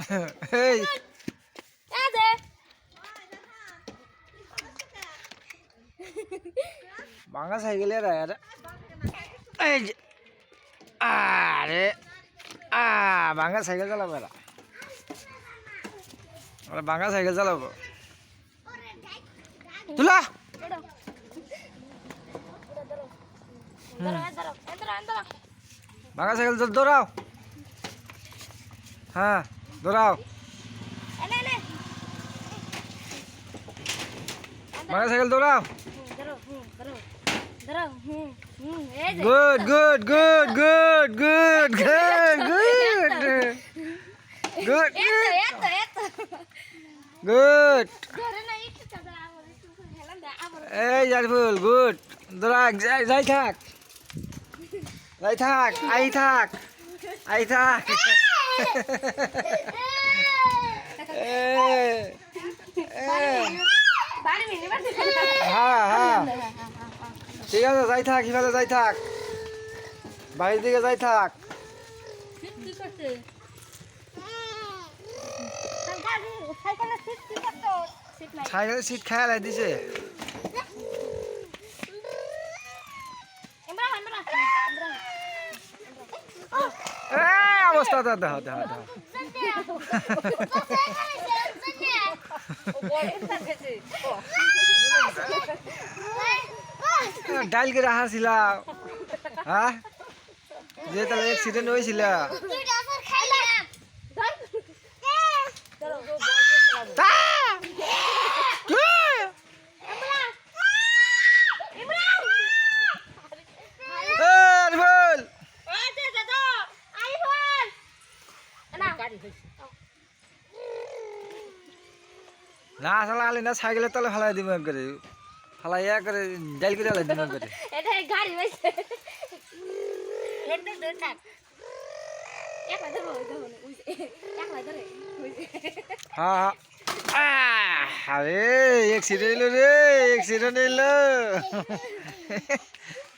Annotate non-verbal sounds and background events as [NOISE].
এই। যে ভাঙা সাইকেলে আরে। এই যে। আরে। আ ভাঙা সাইকেল চালাবো এরা। ওরা ভাঙা সাইকেল চালাবো। তুলা। ভাঙা সাইকেল দৌড়াও। হ্যাঁ। দৌড়াও এনে এনে ভাঙা সাইকেল দৌড়াও হুম, ধরো হুম ধরো ধরো হুম হুম এই যে good good good good good good good good এত এত এত গুড ধরে না একটু চাদর আবার একটু হেলান দে আবার এই জারফুল গুড দৌড়া যাই যাই থাক যাই থাক আই থাক আই থাক এ এ বাড়ি মিনি বাড়ি হ্যাঁ হ্যাঁ। ঠিক আছে যাই থাক ইফালে যাই থাক। বাড়ির দিকে যাই থাক সাইকেলে সিট কি করতো? সিট নাই। সাইকেলে সিট খায় দিছে অবস্থা দাদা দেখ দেখ দেখ ডাইল করে হাসিল হ্যাঁ? যে তাহলে এক্সিডেন্ট হয়েছিল। না আসলে আলি না সাইকেলের তলে ফেলাই দিব করে। ফেলাই ইয়া করে ডাইল করে ফেলাই দিব করে। [LAUGHS] এটা গাড়ি হয়েছে। হেডে ধরে থাক। এক লাইন ধরো ধরো ধরে হ্যাঁ হ্যাঁ। আরে অ্যাক্সিডেন্ট এলো রে অ্যাক্সিডেন্ট এলো। [LAUGHS]